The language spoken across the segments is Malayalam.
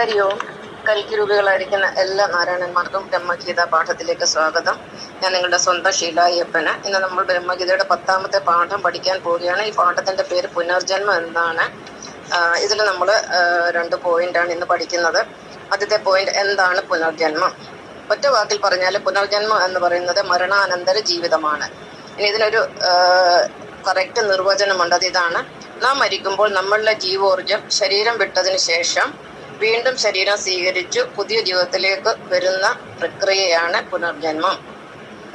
ഹരി ഓം എല്ലാ നാരായണന്മാർക്കും ബ്രഹ്മഗീത പാഠത്തിലേക്ക് സ്വാഗതം. ഞാൻ നിങ്ങളുടെ സ്വന്തം ഷീലായ്യപ്പന് ഇന്ന് നമ്മൾ ബ്രഹ്മഗീതയുടെ പത്താമത്തെ പാഠം പഠിക്കാൻ പോവുകയാണ്. ഈ പാഠത്തിന്റെ പേര് പുനർജന്മം എന്നാണ്. ഇതിൽ നമ്മൾ രണ്ട് പോയിന്റാണ് ഇന്ന് പഠിക്കുന്നത്. ആദ്യത്തെ പോയിന്റ് എന്താണ് പുനർജന്മം? ഒറ്റ വാക്കിൽ പറഞ്ഞാൽ പുനർജന്മം എന്ന് പറയുന്നത് മരണാനന്തര ജീവിതമാണ്. ഇനി ഇതിനൊരു കറക്റ്റ് നിർവചനമുണ്ട്. അത് ഇതാണ്. നാം മരിക്കുമ്പോൾ നമ്മളുടെ ജീവോർജം ശരീരം വിട്ടതിന് ശേഷം വീണ്ടും ശരീരം സ്വീകരിച്ചു പുതിയ ജീവിതത്തിലേക്ക് വരുന്ന പ്രക്രിയയാണ് പുനർജന്മം.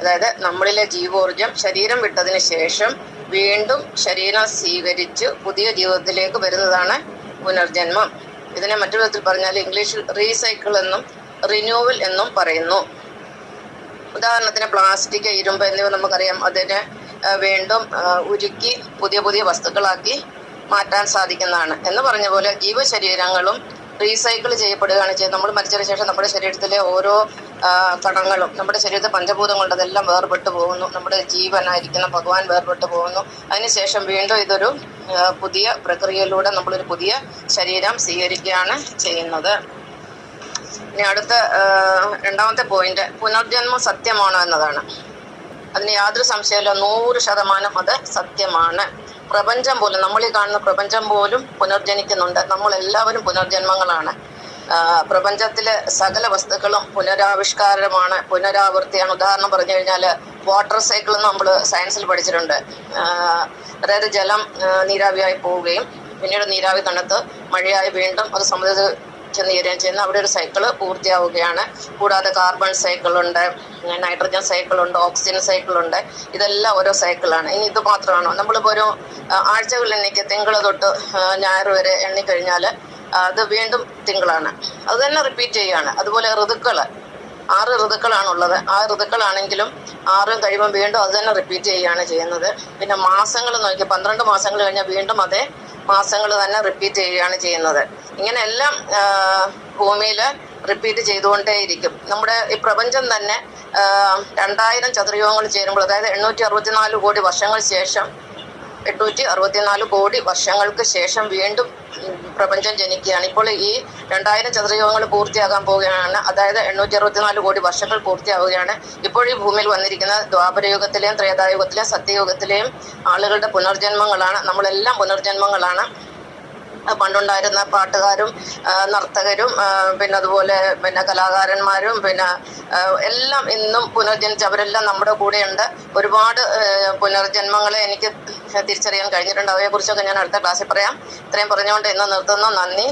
അതായത് നമ്മളിലെ ജീവോർജം ശരീരം വിട്ടതിന് ശേഷം വീണ്ടും ശരീരം സ്വീകരിച്ച് പുതിയ ജീവിതത്തിലേക്ക് വരുന്നതാണ് പുനർജന്മം. ഇതിനെ മറ്റു വിധത്തിൽ പറഞ്ഞാൽ ഇംഗ്ലീഷിൽ റീസൈക്കിൾ എന്നും റിന്യൂവൽ എന്നും പറയുന്നു. ഉദാഹരണത്തിന് പ്ലാസ്റ്റിക് ഇരുമ്പ് എന്നിവ നമുക്കറിയാം. അതിനെ വീണ്ടും ഉരുക്കി പുതിയ പുതിയ വസ്തുക്കളാക്കി മാറ്റാൻ സാധിക്കുന്നതാണ്. എന്ന് പറഞ്ഞ പോലെ ജീവശരീരങ്ങളും റീസൈക്കിൾ ചെയ്യപ്പെടുകയാണ് ചെയ്യുന്നത് നമ്മൾ മരിച്ചതിന് ശേഷം നമ്മുടെ ശരീരത്തിലെ ഓരോ കടങ്ങളും നമ്മുടെ ശരീരത്തെ പഞ്ചഭൂതങ്ങളുടെ അതെല്ലാം വേർപെട്ട് പോകുന്നു. നമ്മുടെ ജീവനായിരിക്കുന്ന ഭഗവാൻ വേർപെട്ട് പോകുന്നു. അതിനുശേഷം വീണ്ടും ഇതൊരു പുതിയ പ്രക്രിയയിലൂടെ നമ്മളൊരു പുതിയ ശരീരം സ്വീകരിക്കുകയാണ് ചെയ്യുന്നത്. ഇനി അടുത്ത രണ്ടാമത്തെ പോയിന്റ് പുനർജന്മം സത്യമാണോ എന്നതാണ്. അതിന് യാതൊരു സംശയമില്ല നൂറ് ശതമാനം അത് സത്യമാണ്. പ്രപഞ്ചം പോലും നമ്മൾ ഈ കാണുന്ന പ്രപഞ്ചം പോലും പുനർജനിക്കുന്നുണ്ട്. നമ്മൾ എല്ലാവരും പുനർജന്മങ്ങളാണ് പ്രപഞ്ചത്തിലെ സകല വസ്തുക്കളും പുനരാവിഷ്കാരമാണ് പുനരാവൃത്തിയാണ്. ഉദാഹരണം പറഞ്ഞു കഴിഞ്ഞാൽ വാട്ടർ സൈക്കിൾ നമ്മൾ സയൻസിൽ പഠിച്ചിട്ടുണ്ട്. അതായത് ജലം നീരാവിയായി പോവുകയും പിന്നീട് നീരാവി തണുത്ത് മഴയായി വീണ്ടും അത് സമുദ്രത്തിൽ ചെന്ന് ചേരുകയും ചെയ്യുന്ന അവിടെ ഒരു സൈക്കിൾ പൂർത്തിയാവുകയാണ്. കൂടാതെ കാർബൺ സൈക്കിളുണ്ട് നൈട്രജൻ സൈക്കിളുണ്ട് ഓക്സിജൻ സൈക്കിളുണ്ട് ഇതെല്ലാം ഓരോ സൈക്കിളാണ് ഇനി ഇത് മാത്രമാണോ? നമ്മളിപ്പോൾ ഒരു ആഴ്ചകൾ എണ്ണിക്ക് തിങ്കൾ തൊട്ട് ഞായർ വരെ എണ്ണിക്കഴിഞ്ഞാൽ അത് വീണ്ടും തിങ്കളാണ്. അത് തന്നെ റിപ്പീറ്റ് ചെയ്യുകയാണ്. അതുപോലെ ഋതുക്കൾ ആറ് ഋതുക്കളാണുള്ളത്. ആ ഋതുക്കളാണെങ്കിലും ആറും കഴിയുമ്പോൾ വീണ്ടും അത് തന്നെ റിപ്പീറ്റ് ചെയ്യുകയാണ് ചെയ്യുന്നത്. പിന്നെ മാസങ്ങൾ നോക്കി പന്ത്രണ്ട് മാസങ്ങൾ കഴിഞ്ഞാൽ വീണ്ടും അതേ മാസങ്ങൾ തന്നെ റിപ്പീറ്റ് ചെയ്യുകയാണ് ചെയ്യുന്നത്. ഇങ്ങനെ എല്ലാം ഭൂമിയിൽ റിപ്പീറ്റ് ചെയ്തുകൊണ്ടേയിരിക്കും. നമ്മുടെ ഈ പ്രപഞ്ചം തന്നെ രണ്ടായിരം ചതുർയുഗങ്ങൾ ചേരുമ്പോൾ അതായത് എണ്ണൂറ്റി അറുപത്തിനാല് കോടി വർഷങ്ങൾ ശേഷം എണ്ണൂറ്റി അറുപത്തിനാല് കോടി വർഷങ്ങൾക്ക് ശേഷം വീണ്ടും പ്രപഞ്ചം ജനിക്കുകയാണ്. ഇപ്പോൾ ഈ രണ്ടായിരം ചതുരയുഗങ്ങൾ പൂർത്തിയാകാൻ പോവുകയാണ്. അതായത് എണ്ണൂറ്റി അറുപത്തിനാല് കോടി വർഷങ്ങൾ പൂർത്തിയാവുകയാണ്. ഇപ്പോൾ ഈ ഭൂമിയിൽ വന്നിരിക്കുന്ന ദ്വാപരയുഗത്തിലെയും ത്രേതായുഗത്തിലെയും സത്യയുഗത്തിലെയും ആളുകളുടെ പുനർജന്മങ്ങളാണ്. നമ്മളെല്ലാം പുനർജന്മങ്ങളാണ്. പണ്ടുണ്ടായിരുന്ന പാട്ടുകാരും നർത്തകരും പിന്നെ അതുപോലെ പിന്നെ കലാകാരന്മാരും പിന്നെ എല്ലാം ഇന്നും പുനർജനിച്ച് അവരെല്ലാം നമ്മുടെ കൂടെയുണ്ട്. ഒരുപാട് പുനർജന്മങ്ങളെ എനിക്ക് തിരിച്ചറിയാൻ കഴിഞ്ഞിട്ടുണ്ട്. അവയെക്കുറിച്ചൊക്കെ ഞാൻ അടുത്ത ക്ലാസ്സിൽ പറയാം. ഇത്രയും പറഞ്ഞുകൊണ്ട് ഇന്ന് നിർത്തുന്നു. നന്ദി.